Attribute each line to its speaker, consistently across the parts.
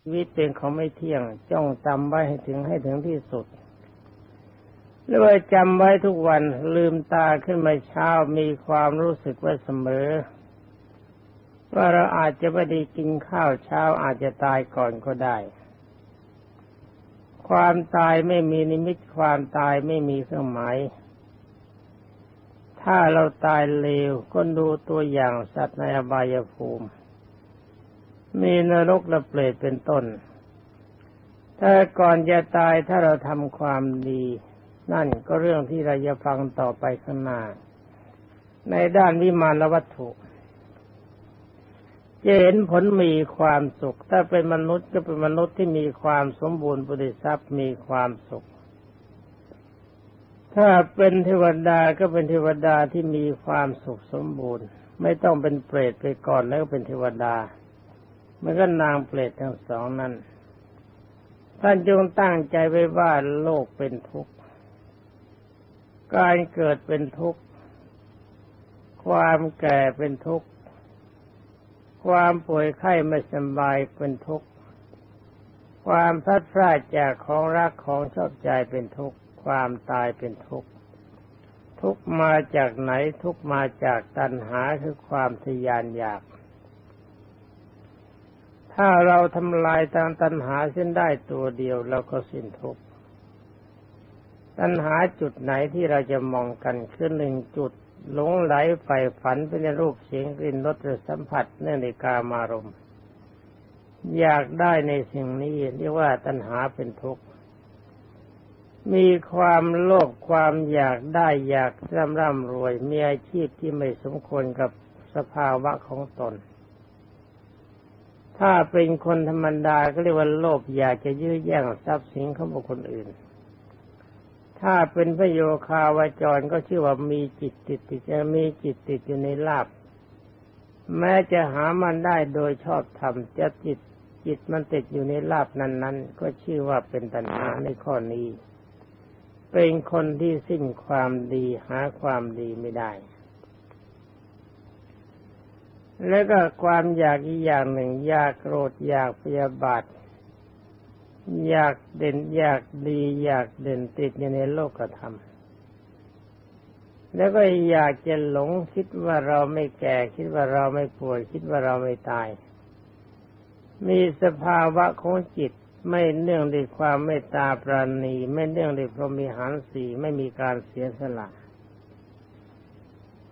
Speaker 1: ชีวิตเป็นของไม่เที่ยง จ้องจำไว้ให้ถึงให้ถึงที่สุดหรือว่าจำไว้ทุกวันลืมตาขึ้นมาเช้ามีความรู้สึกไว่าเสมอ ว่าเราอาจจะไม่ได้กินข้าวเช้าอาจจะตายก่อนก็ได้ ความตายไม่มีนิมิตความตายไม่มีเครื่องหมายถ้าเราตายเร็วก็ดูตัวอย่างสัตว์ในอบายภูมิ มีนรกและเปรตเป็นต้น ถ้าก่อนจะตายถ้าเราทำความดี นั่นก็เรื่องที่เราจะฟังต่อไปข้างหน้า ในด้านวิมานวัตถุจะเห็นผลมีความสุข ถ้าเป็นมนุษย์ก็เป็นมนุษย์ที่มีความสมบูรณ์บริสัทธิ์มีความสุข ถ้าเป็นเทวดาก็เป็นเทวดาที่มีความสุขสมบูรณ์ ไม่ต้องเป็นเปรตไปก่อนแล้วเป็นเทวดา มันก็นางเปรตทั้งสองนั้นท่านจงตั้งใจไว้ว่าโลกเป็นทุกข์ การเกิดเป็นทุกข์ ความแก่เป็นทุกข์ ความป่วยไข้ไม่สบายเป็นทุกข์ ความพัดพลาดจากของรักของชอบใจเป็นทุกข์ ความตายเป็นทุกข์ ทุกมาจากไหนทุกมาจากตัณหาคือความทยานอยาก ถ้าเราทำลายทางตัณหาเส้นได้ตัวเดียวเราก็สิ้นทุกข์ตัณหาจุดไหนที่เราจะมองกันคือหนึ่งจุดหลงไหลใฝ่ฝันเป็นรูปเสียงกลิ่นรสสัมผัสเนื่องในกามารมณ์อยากได้ในสิ่งนี้เรียกว่าตัณหาเป็นทุกข์ มีความโลภความอยากได้อยากร่ำร่ำรวย มีอาชีพที่ไม่สมควรกับสภาวะของตน ถ้าเป็นคนธรรมดาก็เรียกว่าโลภอยากจะยื้อแย่งทรัพย์สินของบุคคลอื่น ถ้าเป็นพระโยคาวาจรก็ชื่อว่ามีจิตติดติดจะมีจิตติดอยู่ในลาบแม้จะหามันได้โดยชอบธรรมจะจิตจิตมันติดอยู่ในลาบนั้น ๆ ก็ชื่อว่าเป็นตัณหาในข้อนี้ เป็นคนที่สิ้นความดีหาความดีไม่ได้ แล้วก็ความอยากอีกอย่างหนึ่ง อยากโกรธอยากพยาบาทอยากเด่นอยากดีอยากเด่นติดอยู่ในโลกธรรมแล้วก็อยากจะหลงคิดว่าเราไม่แก่ คิดว่าเราไม่ป่วย คิดว่าเราไม่ตาย มีสภาวะของจิตไม่เนื่องด้วยความเมตตาปราณี ไม่เนื่องด้วยพรหมีหารสีไม่มีการเสียสละ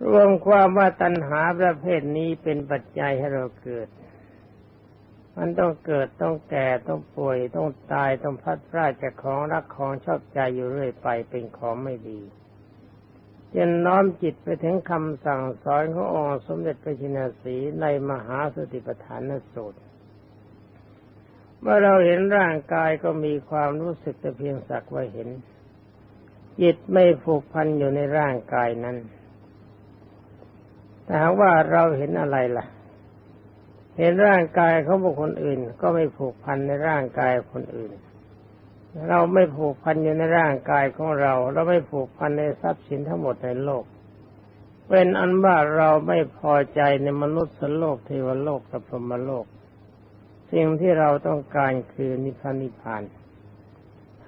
Speaker 1: รวมความว่าตัณหาประเภทนี้เป็นปัจจัยให้เราเกิด มันต้องเกิดต้องแก่ต้องป่วยต้องตายต้องพัดพลาดจากของรักของชอบใจอยู่เรื่อยไปเป็นของไม่ดีจนน้อมจิตไปถึงคำสั่งสอนขององค์สมเด็จพระชินสีในมหาสติปัฏฐานสูตรเมื่อเราเห็นร่างกายก็มีความรู้สึกแต่เพียงสักว่าเห็น จิตไม่ผูกพันอยู่ในร่างกายนั้น แต่ว่าเราเห็นอะไรล่ะ เห็นร่างกายของบุคคลอื่น ก็ไม่ผูกพันในร่างกายคนอื่น เราไม่ผูกพันอยู่ในร่างกายของเรา เราไม่ผูกพันในทรัพย์สินทั้งหมดในโลก เป็นอันว่าเราไม่พอใจในมนุษย์สโลกเทวโลกกับพรหมโลก สิ่งที่เราต้องการคือนิพพานิพาน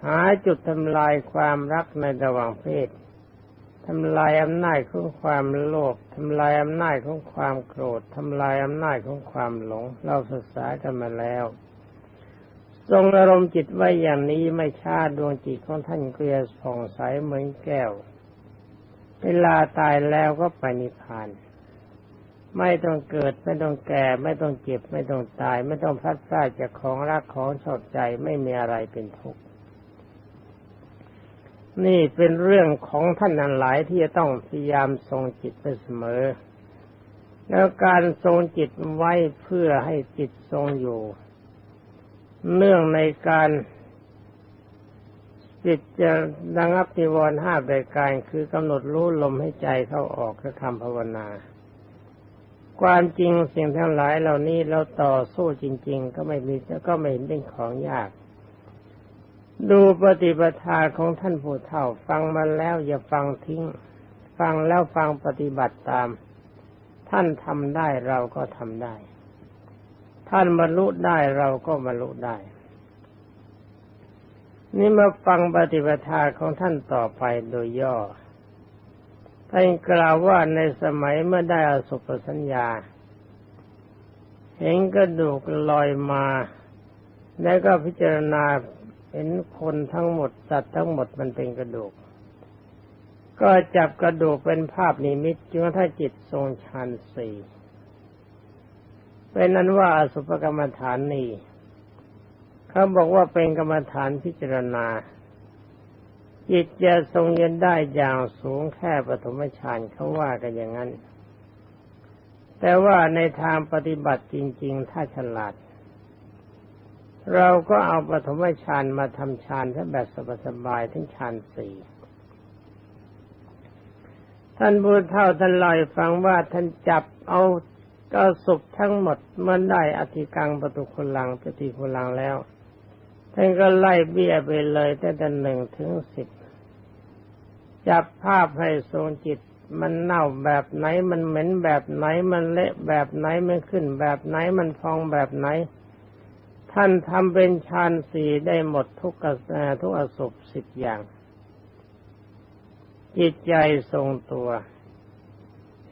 Speaker 1: หาจุดทำลายความรักในระหว่างเพศ ทำลายอำนาจของความโลภทำลายอำนาจของความโกรธทำลายอำนาจของความหลง เราศึกษากันมาแล้วทรงอารมณ์จิตไว้อย่างนี้ไม่ชาดวงจิตของท่านเกลียส่องใสเหมือนแก้ว เวลาตายแล้วก็ไปนิพพาน ไม่ต้องเกิดไม่ต้องแก่ ไม่ต้องเจ็บ ไม่ต้องตาย ไม่ต้องพัดพลาดจากของรักของชอบใจไม่มีอะไรเป็นทุกข์ นี่เป็นเรื่องของท่านนั้นหลายที่จะต้องพยายามทรงจิตไปเสมอ แล้วการทรงจิตไว้เพื่อให้จิตทรงอยู่ เนื่องในการจิตจะระงับนิวรณ์ห้าประการคือกำหนดรู้ลมให้ใจเข้าออกคือคำภาวนา ความจริงสิ่งทั้งหลายเหล่านี้เราต่อสู้จริง ๆ ก็ไม่มีก็ไม่เห็นเป็นของยาก ดูปฏิปทาของท่านผู้เฒ่า ฟังมาแล้วอย่าฟังทิ้ง ฟังแล้วฟังปฏิบัติตาม ท่านทำได้เราก็ทำได้ ท่านบรรลุได้เราก็บรรลุได้ นี่มาฟังปฏิปทาของท่านต่อไปโดยย่อท่านกล่าวว่าในสมัยเมื่อได้อสุปสัญญา เห็นกระดูกลอยมา แล้วก็พิจารณา เห็นคนทั้งหมดสัตว์ทั้งหมดมันเป็นกระดูก ก็จับกระดูกเป็นภาพนิมิตจนถ้าจิตทรงฌานสี่เป็นนั้นว่าอสุภกรรมฐานนี้เขาบอกว่าเป็นกรรมฐานพิจารณา จิตจะทรงเย็นได้อย่างสูงแค่ปฐมฌานเขาว่ากันอย่างนั้น แต่ว่าในทางปฏิบัติจริง ๆ ถ้าฉลาด เราก็เอาปฐมฌานมาทำฌานถ้าแบบสบายๆทั้งฌานสี่ท่านบูเท่าท่านลอยฟังว่าท่านจับเอาก็สุขทั้งหมดเมื่อได้อธิกังประตุคุลังปฏิคุลังแล้วท่านก็ไล่เบี้ยไปเลยตั้งแต่หนึ่งถึงสิบจับภาพให้ทรงจิต มันเน่าแบบไหนมันเหม็นแบบไหนมันเละแบบไหนมันขึ้นแบบไหนมันพองแบบไหน ท่านทำเป็นฌานสี่ได้หมดทุกกระแสทุกอสุปสิบอย่าง จิตใจทรงตัว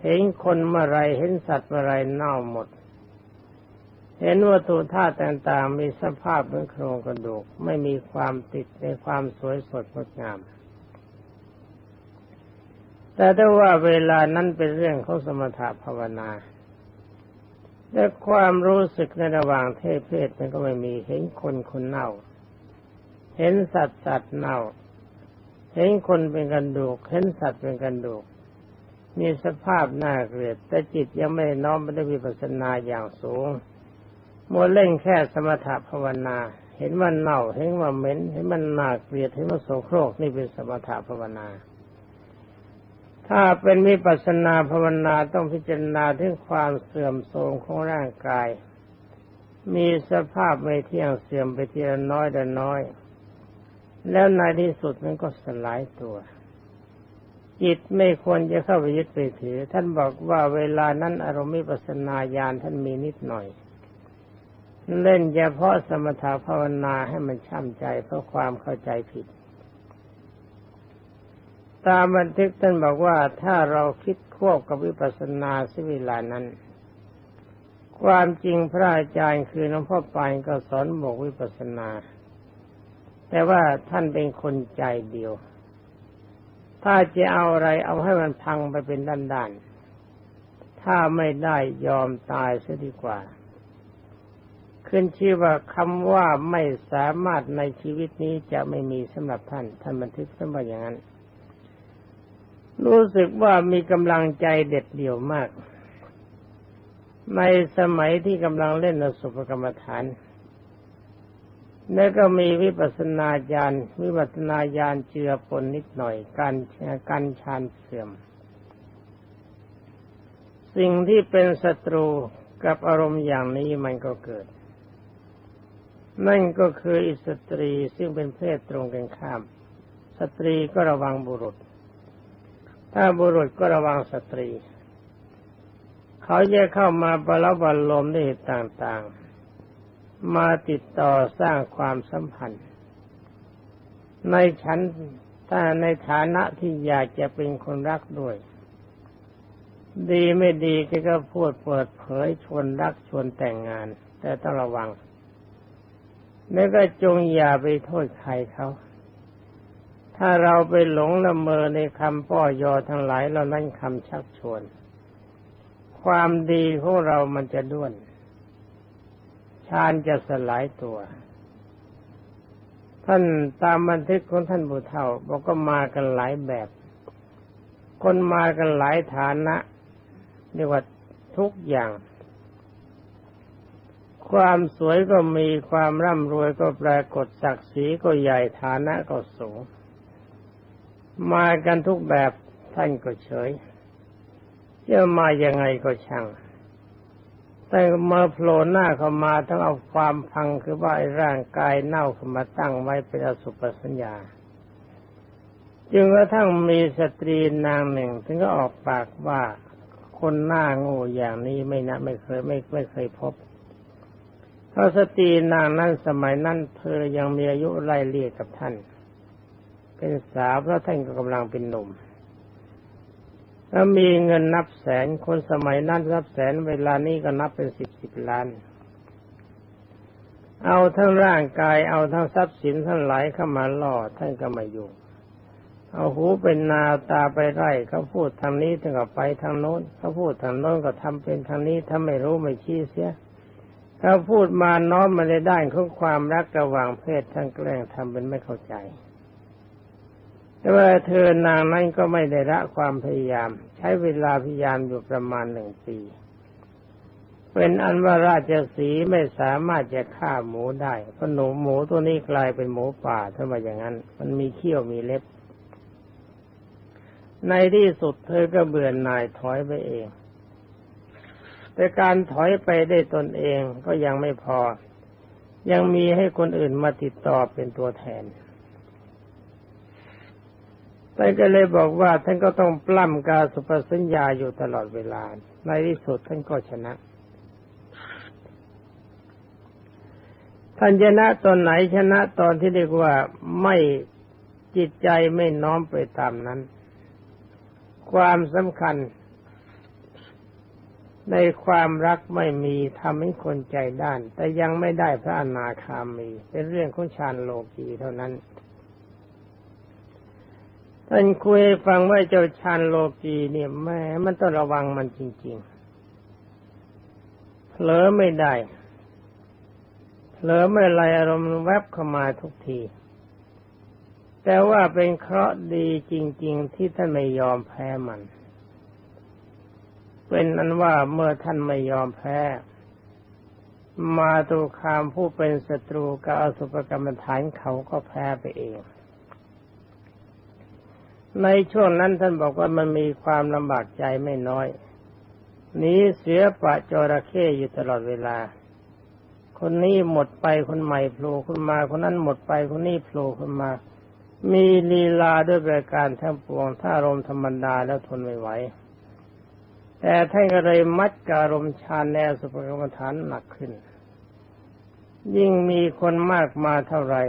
Speaker 1: เห็นคนเมื่อไรเห็นสัตว์เมื่อไรเน่าหมด เห็นวัตถุธาตุต่างๆ มีสภาพเหมือนโครงกระดูก ไม่มีความติดในความสวยสดงดงาม แต่ถ้าว่าเวลานั้นเป็นเรื่องของสมถะภาวนา แต่ความรู้สึกในระหว่างเทพเพศมันก็ไม่มีเห็นคนคนเน่า เห็นสัตว์สัตว์เน่า เห็นคนเป็นกระดูก เห็นสัตว์เป็นกระดูก มีสภาพน่าเกลียดแต่จิตยังไม่น้อมไม่ได้วิปัสนาอย่างสูงมัวเล่นแค่สมถะภาวนา เห็นมันเน่า เห็นว่าเหม็น เห็นมันน่าเกลียดเห็นมันโสโครกนี่เป็นสมถะภาวนา ถ้าเป็นวิปัสนาภาวนาต้องพิจารณาถึงความเสื่อมโทรมของร่างกาย มีสภาพไม่เที่ยงเสื่อมไปทีละน้อยแต่น้อย แล้วในที่สุดมันก็สลายตัว จิตไม่ควรจะเข้าไปยึดไปถือ ท่านบอกว่าเวลานั้นอารมณ์มิปัสนาญาณท่านมีนิดหน่อย เล่นเฉพาะสมถะภาวนาให้มันช่ำใจเพราะความเข้าใจผิด ตามบันทึกท่านบอกว่าถ้าเราคิดควบกับวิปัสสนาสิเวลานั้น ความจริงพระอาจารย์คือหลวงพ่อปานก็สอนบอกวิปัสสนา แต่ว่าท่านเป็นคนใจเดียว ถ้าจะเอาอะไรเอาให้มันพังไปเป็นด้านๆ ถ้าไม่ได้ยอมตายซะดีกว่า ขึ้นชื่อว่าคำว่าไม่สามารถในชีวิตนี้จะไม่มีสำหรับท่าน ท่านบันทึกท่านบอกอย่างนั้น รู้สึกว่ามีกำลังใจเด็ดเดี่ยวมาก ในสมัยที่กำลังเล่นอสุภกรรมฐาน แล้วก็มีวิปัสนาญาณวิปัสนาญาณเจือปนนิดหน่อย การการชานเสื่อม สิ่งที่เป็นศัตรูกับอารมณ์อย่างนี้มันก็เกิด นั่นก็คืออิสตรีซึ่งเป็นเพศตรงกันข้าม สตรีก็ระวังบุรุษ ถ้าบุรุษก็ระวังสตรี เขาจะเข้ามาบรลบรลมด้วยเหตุต่างๆ มาติดต่อสร้างความสัมพันธ์ ในฉันถ้าในฐานะที่อยากจะเป็นคนรักด้วย ดีไม่ดีก็พูดเปิดเผยชวนรักชวนแต่งงาน แต่ต้องระวัง แล้วก็จงอย่าไปโทษใครเขา ถ้าเราไปหลงละเมอในคำป้อยอทั้งหลายเรานั่นคำชักชวน ความดีของเรามันจะด้วนฌานจะสลายตัว ท่านตามบันทึกของท่านบุเท่าบอกก็มากันหลายแบบ คนมากันหลายฐานะเรียกว่าทุกอย่าง ความสวยก็มีความร่ำรวยก็ปรากฏศักดิ์ศรีก็ใหญ่ฐานะก็สูง มากันทุกแบบท่านก็เฉยจะมายังไงก็ช่าง แต่เมาโผล่หน้าเข้ามาทั้งเอาความพังคือว่าร่างกายเน่าขึ้นมาตั้งไว้เป็นอสุปสัญญา จึงกระทั่งมีสตรีนางหนึ่ง ถึงก็ออกปากว่าคนหน้าโง่อย่างนี้ไม่นะไม่เคยไม่ไม่เคยพบราะสตรีนางนั้นสมัยนั้นเธอยังมีอายุไล่เลี่ยกับท่าน เป็นสาวเพราะท่านก็กำลังเป็นหนุ่มแล้วมีเงินนับแสนคนสมัยนั้นนับแสนเวลานี้ก็นับเป็นสิบสิบล้าน เอาทั้งร่างกายเอาทั้งทรัพย์สินทั้งหลายเข้ามาล่อท่านก็ไม่ยุ่เอาหูเป็นนาตาไปไร่เขาพูดทางนี้ถึงกับไปทางโน้นเขาพูดทางโน้นก็ทำเป็นทางนี้ถ้าไม่รู้ไม่ชี้เสียเขาพูดมาน้อมมาในด้านของความรักระหว่างเพศทั้งแกล้งทำเป็นไม่เข้าใจ แต่ว่าเธอนางนั้นก็ไม่ได้ละความพยายาม ใช้เวลาพยายามอยู่ประมาณหนึ่งปีเป็นอันว่าราชสีไม่สามารถจะฆ่าหมูได้เพราะหนูหมูตัวนี้กลายเป็นหมูป่าถ้ามาอย่างนั้น มันมีเขี้ยวมีเล็บ ในที่สุดเธอก็เบื่อหน่ายถอยไปเอง แต่การถอยไปได้ตนเองก็ยังไม่พอ ยังมีให้คนอื่นมาติดต่อเป็นตัวแทน ท่านก็เลยบอกว่าท่านก็ต้องปล้ำกาสุปสัญญาอยู่ตลอดเวลา ในที่สุดท่านก็ชนะ ท่านชนะตอนไหนชนะตอนที่เรียกว่าไม่จิตใจไม่น้อมไปตามนั้น ความสำคัญ ในความรักไม่มีทำให้คนใจด้าน แต่ยังไม่ได้พระอนาคามี เป็นเรื่องของฌานโลกีเท่านั้น ท่านคุยฟังว่าเจ้าฌานโลกีเนี่ยแม่มันต้องระวังมันจริงๆเผลอไม่ได้เผลอไม่ไรอารมณ์แวบเข้ามาทุกที แต่ว่าเป็นเคราะห์ดีจริง ๆ ที่ท่านไม่ยอมแพ้มัน เป็นอันว่าเมื่อท่านไม่ยอมแพ้ มาตุคามผู้เป็นศัตรูกับอสุภกรรมฐานเขาก็แพ้ไปเอง ในช่วงนั้นท่านบอกว่ามันมีความลำบากใจไม่น้อยหนีเสือปะจระเข้อยู่ตลอดเวลา คนนี้หมดไปคนใหม่โผล่ขึ้นมา คนนั้นหมดไปคนนี้โผล่ขึ้นมา มีลีลาด้วยประการทั้งปวงถ้าอารมณ์ธรรมดาแล้วทนไม่ไหวแต่ท่านก็เลยมัดการมฌานแนวสุภกรรมฐานหนักขึ้น ยิ่งมีคนมากมาเท่าไหร่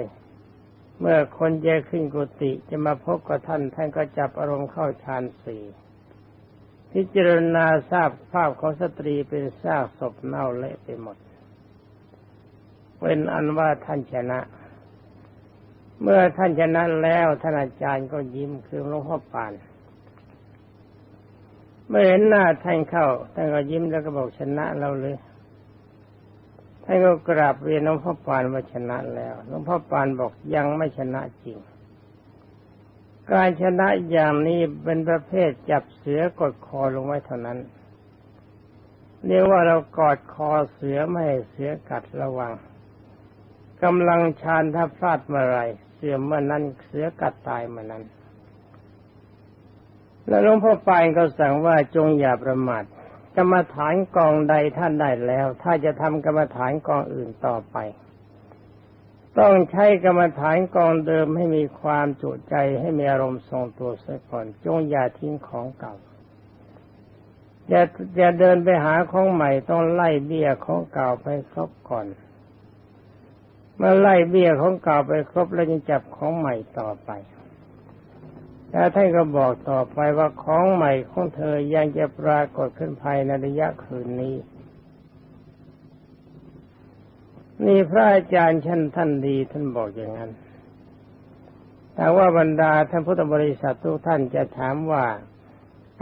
Speaker 1: เมื่อคนเยขึ้นกุฏิจะมาพบกับท่านท่านก็จับอารมณ์เข้าฌานสี่พิจารณาทราบภาพของสตรีเป็นซากศพเน่าเละไปหมด เป็นอันว่าท่านชนะ เมื่อท่านชนะแล้วท่านอาจารย์ก็ยิ้มคือหลวงพ่อปานเมื่อเห็นหน้าท่านเข้าท่านก็ยิ้มแล้วก็บอกชนะเราเลย ท่านก็กราบเรียนหลวงพ่อปานว่าชนะแล้วหลวงพ่อปานบอกยังไม่ชนะจริง การชนะอย่างนี้เป็นประเภทจับเสือกดคอลงไว้เท่านั้นเรียกว่าเรากอดคอเสือไม่ให้เสือกัดระวังกำลังชานถ้าพลาดเมื่อไรเสือเมื่อนั้นเสือกัดตายเมื่อนั้น แล้วหลวงพ่อปานก็สั่งว่าจงอย่าประมาท กรรมฐานกองใดท่านได้แล้ว ถ้าจะทำกรรมฐานกองอื่นต่อไป ต้องใช้กรรมฐานกองเดิมให้มีความจุใจให้มีอารมณ์ทรงตัวเสียก่อน จงอย่าทิ้งของเก่าอย่าอย่าเดินไปหาของใหม่ต้องไล่เบี้ยของเก่าไปครบก่อน เมื่อไล่เบี้ยของเก่าไปครบแล้วจึงจับของใหม่ต่อไป แล้วท่านก็บอกต่อไปว่าของใหม่ของเธอยังจะปรากฏขึ้นภายในระยะคืนนี้ นี่พระอาจารย์ชั้นท่านดีท่านบอกอย่างนั้น แต่ว่าบรรดาท่านพุทธบริษัททุกท่านจะถามว่า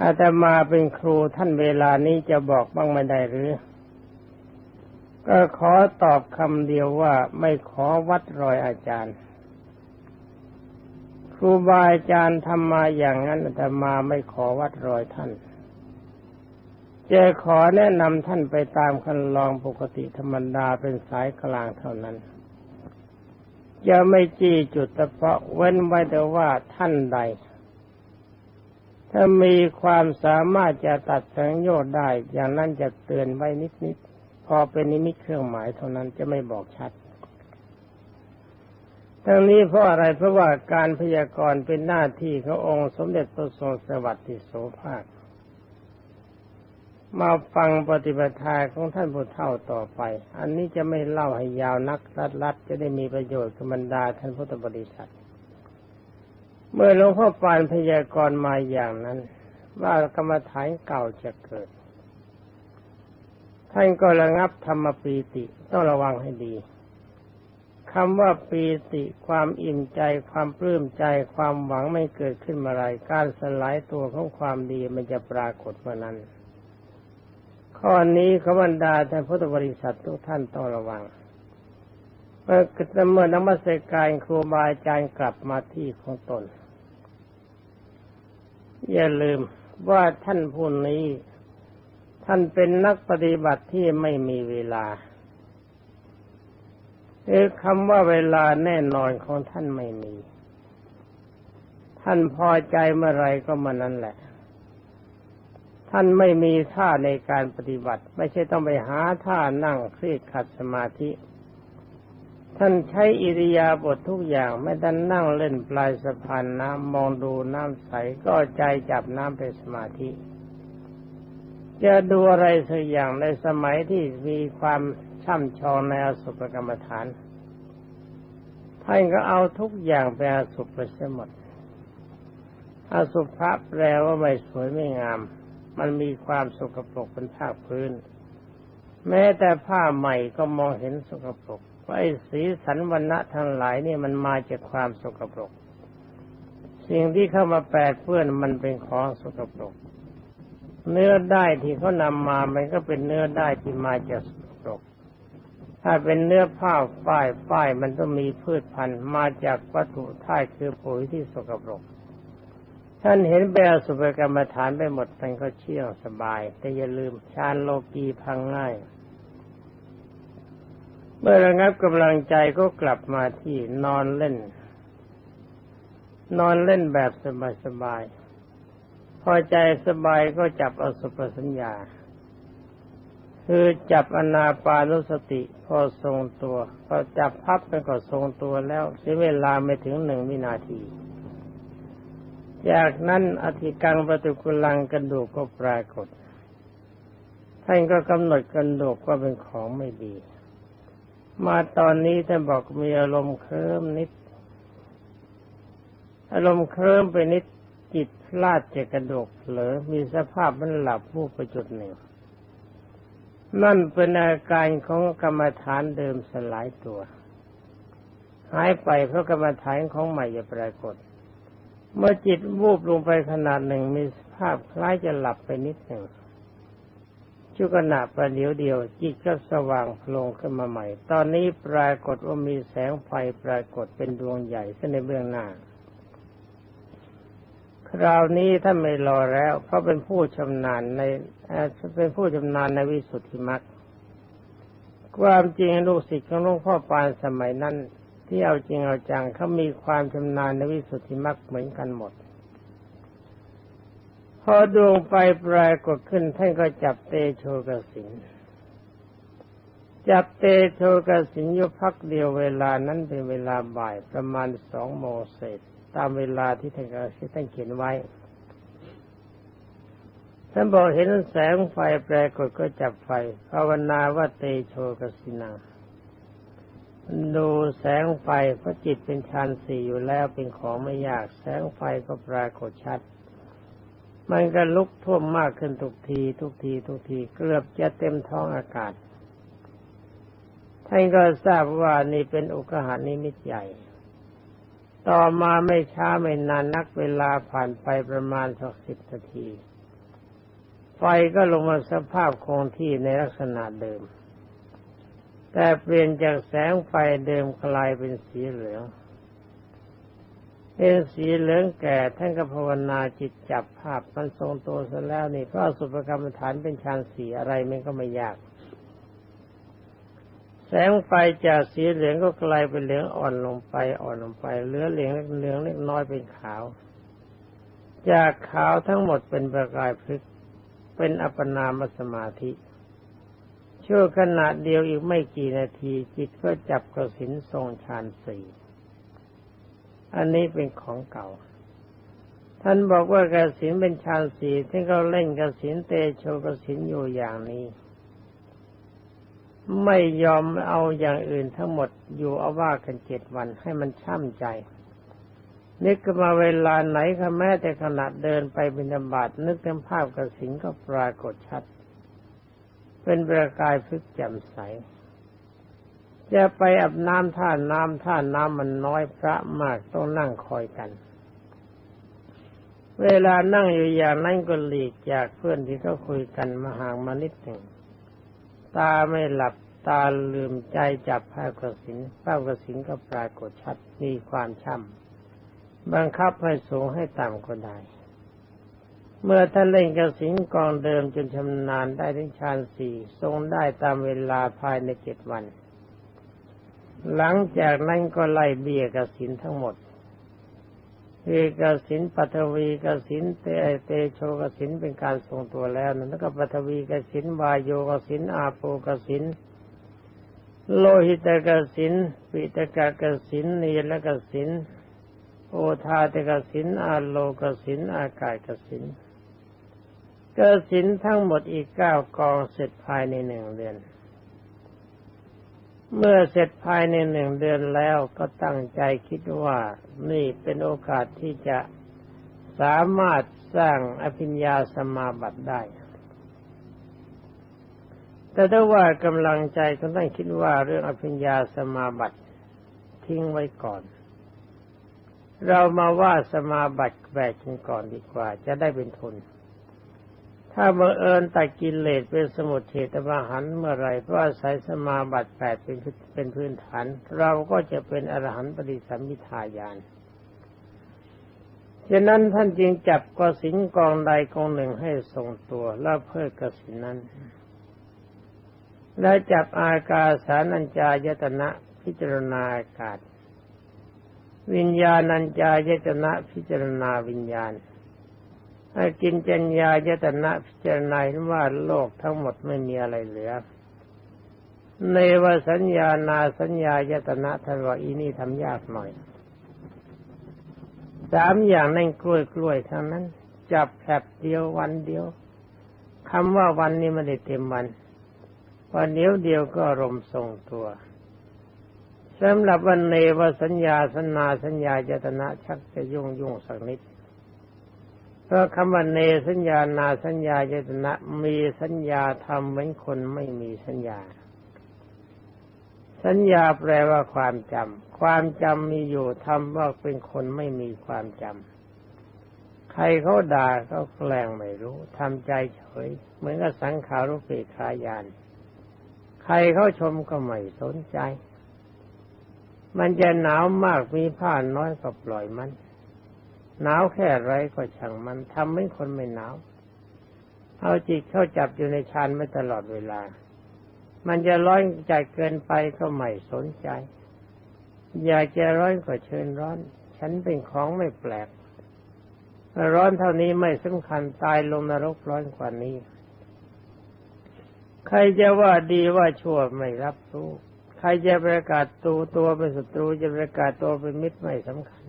Speaker 1: อาตมาเป็นครูท่านเวลานี้จะบอกบ้างไม่ได้หรือ ก็ขอตอบคำเดียวว่าไม่ขอวัดรอยอาจารย์ ครูบาอาจารย์ทำมาอย่างนั้นแต่มาไม่ขอวัดรอยท่านจะขอแนะนำท่านไปตามคันลองปกติธรรมดาเป็นสายกลางเท่านั้นจะไม่จี้จุดเฉพาะเว้นไว้แต่ว่าท่านใด ถ้ามีความสามารถจะตัดสังโยชน์ได้ อย่างนั้นจะเตือนไว้นิดๆพอเป็นนิมิตเครื่องหมายเท่านั้นจะไม่บอกชัด ทั้งนี้เพราะอะไรเพราะว่าการพยากรณ์เป็นหน้าที่ขององค์สมเด็จพระทรงสวัสดิโสภาค มาฟังปฏิปทาของท่านผู้เฒ่าต่อไป อันนี้จะไม่เล่าให้ยาวนักรัดๆจะได้มีประโยชน์กับบรรดาท่านพุทธบริษัท เมื่อหลวงพ่อปานพยากรณ์มาอย่างนั้น ว่ากรรมฐานเก่าจะเกิด ท่านก็ระงับธรรมปีติต้องระวังให้ดี คำว่าปีติความอิ่มใจความปลื้มใจความหวังไม่เกิดขึ้นมื่อไรการสลายตัวของความดีมันจะปรากฏเมื่อนั้น ข้อนี้ขบันดาท่านพุทธบริษัททุกท่านต้องระวังเมื่อเมื่อนมัสการครูบาอาจารย์กลับมาที่ของตน อย่าลืมว่าท่านผู้นี้ ท่านเป็นนักปฏิบัติที่ไม่มีเวลา คือคำว่าเวลาแน่นอนของท่านไม่มี ท่านพอใจเมื่อไรก็มานั้นแหละ ท่านไม่มีท่าในการปฏิบัติ ไม่ใช่ต้องไปหาท่านั่งเครียดขัดสมาธิ ท่านใช้อิริยาบถททุกอย่าง ไม่ได้นั่งเล่นปลายสะพานน้ำมองดูน้ำใสก็ใจจับน้ำเป็นสมาธิจะดูอะไรสักอย่างในสมัยที่มีความ ช่ำชองในอสุภกรรมฐานท่านก็เอาทุกอย่างไปอสุภไปเสียหมดอสุภะแปลว่าไม่สวยไม่งาม มันมีความสกปรกเป็นภาคพื้น แม้แต่ผ้าใหม่ก็มองเห็นสกปรกว่าไอ้สีสันวันณะทั้งหลายนี่มันมาจากความสกปรก สิ่งที่เข้ามาแปดเปื้อนมันเป็นของสกปรก เนื้อได้ที่เขานำมา มันก็เป็นเนื้อได้ที่มาจากสกปรก ถ้าเป็นเนื้อผ้าฝ้ายฝ้ายมันต้องมีพืชพันธุ์มาจากวัตถุธาตุคือปุ๋ยที่สกปรกท่านเห็นแบบสุภกรรมฐานไปหมดมันก็เชี่ยวสบาย แต่อย่าลืมชานโลกีพังง่าย เมื่อระงับกำลังใจก็กลับมาที่นอนเล่น นอนเล่นแบบสบายๆพอใจสบายก็จับอสุภสัญญา คือจับอนาปานุสติพอทรงตัวพอจับพับไปก็ทรงตัวแล้วใช้เวลาไม่ถึงหนึ่งวินาที จากนั้นอธิกังปฏิกุลังกระดูก็ปรากฏ ท่านก็กำหนดกระดูกว่าเป็นของไม่ดี มาตอนนี้ท่านบอกมีอารมณ์เคลิ้มนิด อารมณ์เคลิ้มไปนิดจิตพลาดจากกระดูกเหลอมีสภาพมันหลับผู้ไปจุดหนึ่ง นั่นเป็นอาการของกรรมฐานเดิมสลายตัว หายไปเพราะกรรมฐานของใหม่จะปรากฏ เมื่อจิตวูบลงไปขนาดหนึ่งมีภาพคล้ายจะหลับไปนิดหนึ่งชั่วขณะประเดี๋ยวเดียว จิตก็สว่างโผล่ขึ้นมาใหม่ ตอนนี้ปรากฏว่ามีแสงไฟปรากฏเป็นดวงใหญ่ขึ้นในเบื้องหน้า คราวนี้ท่านไม่รอแล้ว เพราะเป็นผู้ชำนาญในเป็นผู้ชำนาญในวิสุทธิมรรคความจริงลูกศิษย์ของหลวงพ่อปานสมัยนั้น ที่เอาจริงเอาจังเขามีความชำนาญในวิสุทธิมรรคเหมือนกันหมด พอดวงไฟปรายกฏขึ้นท่านก็จับเตโชกสินจับเตโชกสินยุพักเดียวเวลานั้นเป็นเวลาบ่ายประมาณสองโมงเศษ ตามเวลาที่ท่านที่ท่านเขียนไว้ ท่านบอกเห็นแสงไฟแปรกฏก็จับไฟภาวนาว่าเตโชกสินาดูแสงไฟเพราะจิตเป็นฌานสี่อยู่แล้วเป็นของไม่ยาก แสงไฟก็ปรากฏชัด มันก็ลุกท่วมมากขึ้นทุกที ทุกทีทุกทีเกือบจะเต็มท้องอากาศท่านก็ทราบว่านี่เป็นอุกหานิมิตใหญ่ ต่อมาไม่ช้าไม่นานนักเวลาผ่านไปประมาณสักสิบนาที ไฟก็ลงมาสภาพคงที่ในลักษณะเดิม แต่เปลี่ยนจากแสงไฟเดิมกลายเป็นสีเหลืองเป็นสีเหลืองแก่ท่านก็ภาวนาจิตจับภาพมันทรงตัวซะแล้วนี่เพราะสุภกรรมฐานเป็นฌานสีอะไรมันก็ไม่ยาก แสงไฟจากสีเหลืองก็กลายเป็นเหลืองอ่อนลงไปอ่อนลงไปเหลือเหลืองเหลืองเล็กน้อยเป็นขาว จากขาวทั้งหมดเป็นประกายพลึกเป็นอัปปนามสมาธิชั่วขณะเดียวอีกไม่กี่นาที จิตก็จับกระสินทรงฌานสี่อันนี้เป็นของเก่า ท่านบอกว่ากระสินเป็นฌานสี่ที่เขาเล่นกระสินเตโชกระสินอยู่อย่างนี้ ไม่ยอมเอาอย่างอื่นทั้งหมดอยู่เอาว่ากันเจ็ดวันให้มันช่ำใจ นึกมาเวลาไหนก็แม้แต่ขณะเดินไปบิณฑบาตนึกถึงภาพกระสินก็ปรากฏชัด เป็นประกายพึกแจ่มใส จะไปอาบน้ำท่าน้ำท่าน้ำมันน้อยพระมากต้องนั่งคอยกัน เวลานั่งอยู่อย่างนั้นก็หลีกจากเพื่อนที่เขาคุยกันมาห่างมานิดหนึ่ง ตาไม่หลับตาลืมใจจับภาพกสินภาพกสินก็ปรากฏชัดมีความช่ำบังคับให้สูงให้ต่ำก็ได้ เมื่อท่านเล่นกระสิงกองเดิมจนชำนาญได้ถึงฌานสี่ทรงได้ตามเวลาภายในเจ็ดวัน หลังจากนั้นก็ไล่เบี้ยกสินทั้งหมด เอกสินปัทวีกสินเตเตโชกสินเป็นการทรงตัวแล้วนั้นแล้วก็ปัทวีกสินวายโยกสินอาโปกสินโลหิตกสินปิตกกสินนีลกสินโอทาตกสินอาโลกสินอากาศกสินกสินทั้งหมดอีกเก้ากองเสร็จภายในหนึ่งเดือน เมื่อเสร็จภายในหนึ่งเดือนแล้วก็ตั้งใจคิดว่านี่เป็นโอกาสที่จะสามารถสร้างอภิญญาสมาบัติได้ แต่ถ้าว่ากำลังใจก็ต้องคิดว่าเรื่องอภิญญาสมาบัติทิ้งไว้ก่อน เรามาว่าสมาบัติแบกกันก่อนดีกว่า จะได้เป็นทุน ถ้าบังเอิญตัดกิเลสเป็นสมุทเฉตมหันเมื่อไรเพราะอาศัยสมาบัติแปดเป็นเป็นพื้นฐาน เราก็จะเป็นอรหันต์ปฏิสัมมิทายานฉะนั้นท่านจึงจับกสินกองใดกองหนึ่งให้ทรงตัวแล้วเพิกกสินนั้น และจับอากาสานัญจายตนะพิจารณาอากาศ วิญญาณัญจายตนะพิจารณาวิญญาณ ให้กินจัญญายตนะพิจารณาว่าโลกทั้งหมดไม่มีอะไรเหลือ ในวสัญญานาสัญญายตนะท่านว่าอีนี่ทำยากหน่อย สามอย่างนั่นกล้วยกล้วยทั้งนั้น จับแผบเดียววันเดียวคำว่าวันนี้ไม่ได้เต็มวันวันเดียวเดียวก็รมทรงตัวสำหรับวันเนวสัญญาสัญนาสัญญาจตนะชักจะยุ่งยุ่งสักนิด เพราะคำว่าเนสัญญานาสัญญาจตนะมีสัญญาทำเหมือนคนไม่มีสัญญา สัญญาแปลว่าความจำความจำมีอยู่ทำว่าเป็นคนไม่มีความจำใครเขาด่าเขาแกล้งไม่รู้ทำใจเฉย เหมือนกับสังขารุปเปขายาน ใครเขาชมก็ไม่สนใจ มันจะหนาวมากมีผ้าน้อยก็ปล่อยมัน หนาวแค่ไรก็ช่างมันทำให้คนไม่หนาว เอาจิตเข้าจับอยู่ในฌานไม่ตลอดเวลา มันจะร้อนใจเกินไปก็ไม่สนใจ อยากจะร้อนก็เชิญร้อน ฉันเป็นของไม่แปลก ร้อนเท่านี้ไม่สำคัญตายลงนรกร้อนกว่านี้ ใครจะว่าดีว่าชั่วไม่รับรู้ ใครจะประกาศตัวตัวเป็นศัตรูจะประกาศตัวเป็นมิตรไม่สำคัญ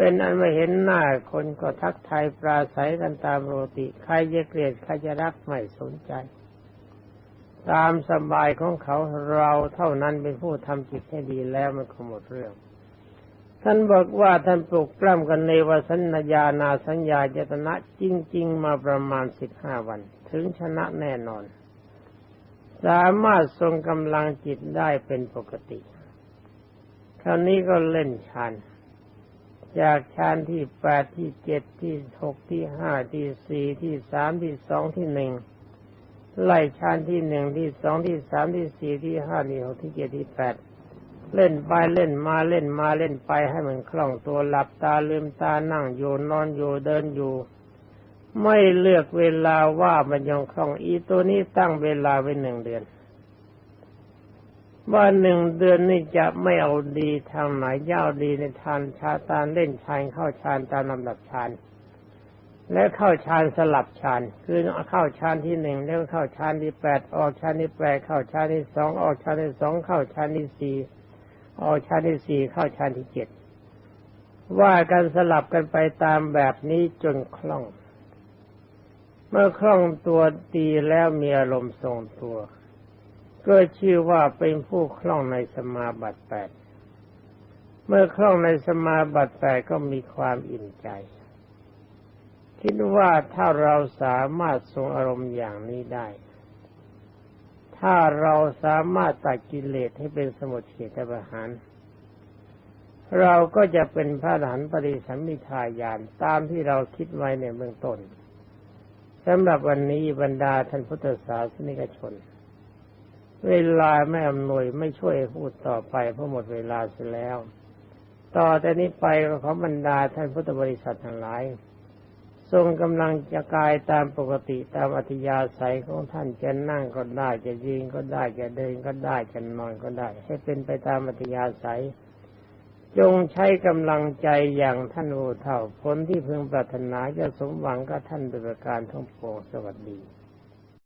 Speaker 1: เป็นอันไม่เห็นหน้าคนก็ทักทายปราศัยกันตามโรติ ใครจะเกลียดใครจะรักไม่สนใจ ตามสบายของเขาเราเท่านั้นเป็นผู้ทำจิตให้ดีแล้วมันก็หมดเรื่อง ท่านบอกว่าท่านปลุกปล้ำกันในวสัญญานาสัญญาเจตนะจริง ๆ มาประมาณสิบห้าวัน ถึงชนะแน่นอน สามารถทรงกำลังจิตได้เป็นปกติคราวนี้ก็เล่นฌาน จากฌานที่แปดที่เจ็ดที่หกที่ห้าที่สี่ที่สามที่สองที่หนึ่งไล่ฌานที่หนึ่งที่สองที่สามที่สี่ที่ห้าที่หกที่เจ็ดที่แปดเล่นไปเล่นมาเล่นมาเล่นไปให้มันคล่องตัวหลับตาลืมตานั่งอยู่นอนอยู่เดินอยู่ ไม่เลือกเวลาว่ามันยังคล่องอีตัวนี้ตั้งเวลาไว้หนึ่งเดือน ว่าหนึ่งเดือนนี่จะไม่เอาดีทางไหนย่าดีในทานชาตานเล่นชานเข้าชานตามลำดับชานและเข้าชานสลับชานคือเข้าชานที่หนึ่งแล้วเข้าชานที่แปดออกชานที่แปดเข้าชานที่สองออกชานที่สองเข้าชานที่สี่ออกชานที่สี่เข้าชานที่เจ็ดว่ากันสลับกันไปตามแบบนี้จนคล่อง เมื่อคล่องตัวดีแล้วมีอารมณ์ทรงตัว ก็ชื่อว่าเป็นผู้คล่องในสมาบัติแปดเมื่อคล่องในสมาบัติแปดก็มีความอิ่มใจ คิดว่าถ้าเราสามารถทรงอารมณ์อย่างนี้ได้ ถ้าเราสามารถตัดกิเลสให้เป็นสมุทเฉทประหารเราก็จะเป็นพระอรหันตปริสัมมิทายานตามที่เราคิดไว้ในเบื้องต้นสำหรับวันนี้บรรดาท่านพุทธศาสนิกชน เวลาไม่อำนวยไม่ช่วยพูดต่อไปเพราะหมดเวลาเสียแล้ว ต่อแต่นี้ไปขอบรรดาท่านพุทธบริษัททั้งหลาย ทรงกำลังจะกายตามปกติตามอัธยาศัยของท่านจะนั่งก็ได้จะยืนก็ได้จะเดินก็ได้จะนอนก็ได้ ให้เป็นไปตามอัธยาศัย จงใช้กำลังใจอย่างท่านโอเท่าผลที่พึงปรารถนาจะสมหวังกับท่านโดยประการทั้งปวงสวัสดี